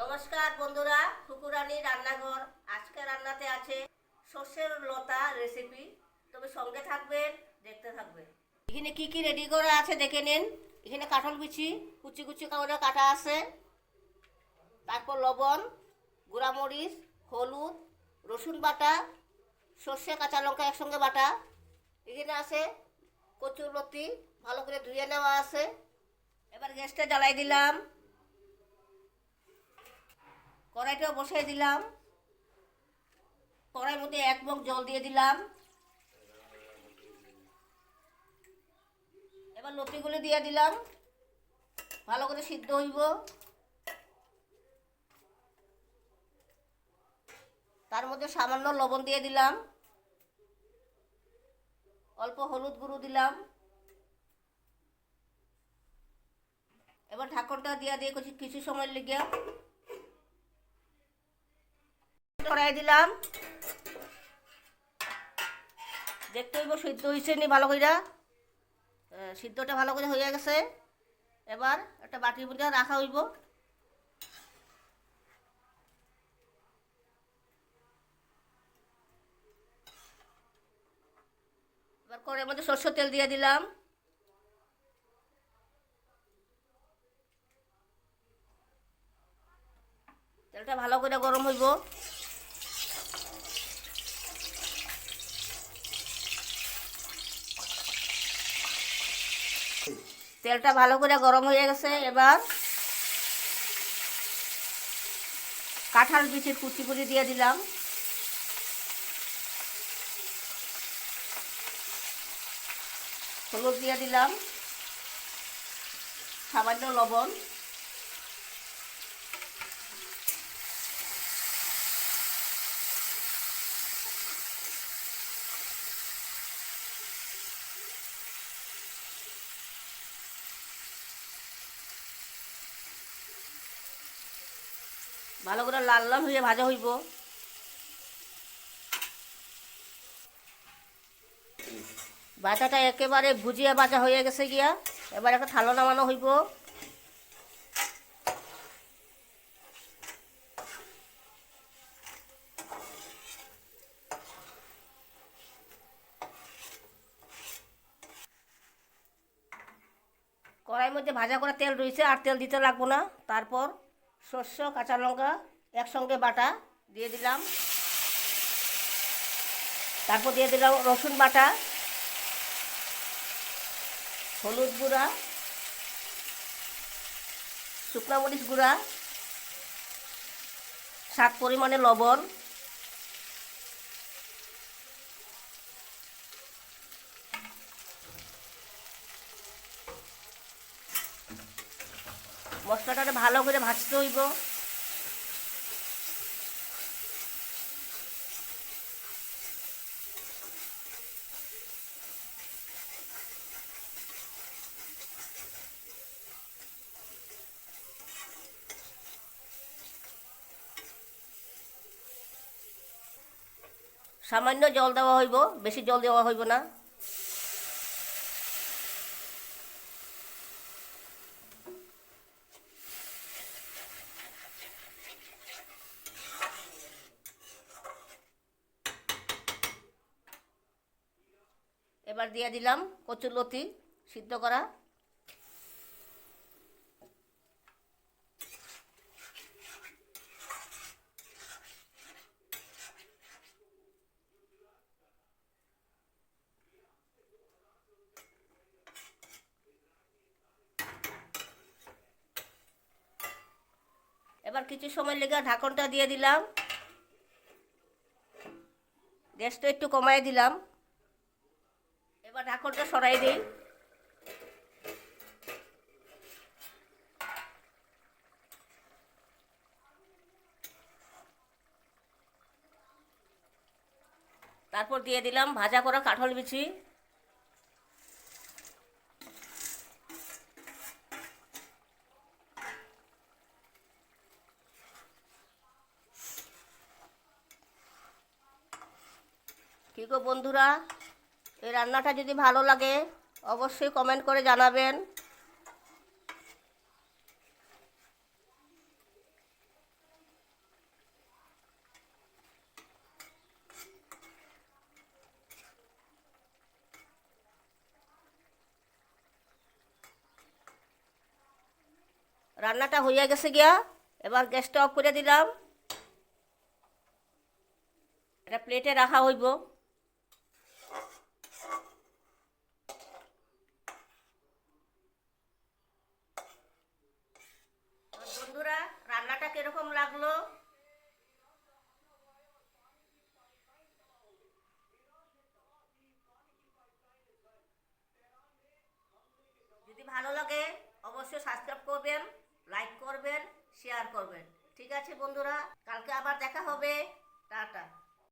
নমস্কার বন্ধুরা ঠুকুরানি রান্নাঘর। আজকে রান্নাতে আছে সর্ষের লতা রেসিপি তবে সঙ্গে থাকবেন, দেখতে থাকবেন। এখানে কি কি রেডি করা আছে দেখে নিন। এখানে কাঁঠাল বিচি, কুচি কুচি করে কাটা আছে। তারপর লবণ, গুঁড়ামরিচ, হলুদ, রসুন বাটা, সর্ষে, কাঁচা লঙ্কা একসঙ্গে বাটা। এখানে আছে কচুর লতি ভালো করে ধুয়ে নেওয়া আছে। এবার গ্যাসটা জ্বালাই দিলাম। কড়াইটাও বসাই দিলাম। কড়াইয়ের মধ্যে এক মগ জল দিয়ে দিলাম। এবার লতিগুলো দিয়ে দিলাম। ভালো করে সিদ্ধ হইব। তার মধ্যে সামান্য লবণ দিয়ে দিলাম। অল্প হলুদ গুঁড়ো দিলাম। এবার ঢাকনটা দিয়ে দিয়ে কিছু সময় লেগে কড়াই দিলাম। দেখতে হইব সিদ্ধ হয়েছে নি ভালো কইরা। সিদ্ধটা ভালো করে হয়ে গেছে। এবার একটা বাটির মধ্যে রাখা হইব। এবার কড়াইয়ের মধ্যে সরষের তেল দিয়ে দিলাম। তেলটা ভালো করে গরম হইব। তেলটা ভালো করে গরম হয়ে গেছে, এবার কাঁঠাল বিচির কুচি দিয়ে দিলাম। হলুদ দিয়ে দিলাম। সামান্য লবণ। ভালো করে লাল লাল হয়ে ভাজা হইব। বাটাটা একেবারে ভুজিয়া ভাজা হয়ে গেছে গিয়া, এবার একটা থালো নামানো হইব। কড়াইয়ের মধ্যে ভাজা করা তেল রয়েছে, আর তেল দিতে লাগবো না। তারপর শস্য কাঁচা লঙ্কা, একসঙ্গে বাটা দিয়ে দিলাম। তারপর দিয়ে দিলাম রসুন বাটা, হলুদ গুঁড়া, শুকনা মরিচ গুঁড়া সাত পরিমাণে লবণ। মশলাটা ভালো করে ভাজতে হইব। সামান্য জল দেওয়া হইব বেশি জল দেওয়া হইব না। এবার দিয়ে দিলাম কচুর লতি সিদ্ধ করা। এবার কিছু সময় লেগে ঢাকনটা দিয়ে দিলাম। গ্যাসটা একটু কমাই দিলাম। ঢাকনটা সরাই দিই। তারপর দিয়ে দিলাম ভাজা করা কাঁঠাল বিচি। কি গো বন্ধুরা? এই রান্নাটা যদি ভালো লাগে, অবশ্যই কমেন্ট করে জানাবেন। রান্নাটা হইয়া গেছে গিয়া, এবার গ্যাসটা অফ করে দিলাম। এটা প্লেটে রাখা হইব। রান্নাটা কীরকম লাগল? যদি ভালো লাগে, অবশ্যই সাবস্ক্রাইব করবেন লাইক করবেন শেয়ার করবেন। ঠিক আছে বন্ধুরা, কালকে আবার দেখা হবে। টাটা।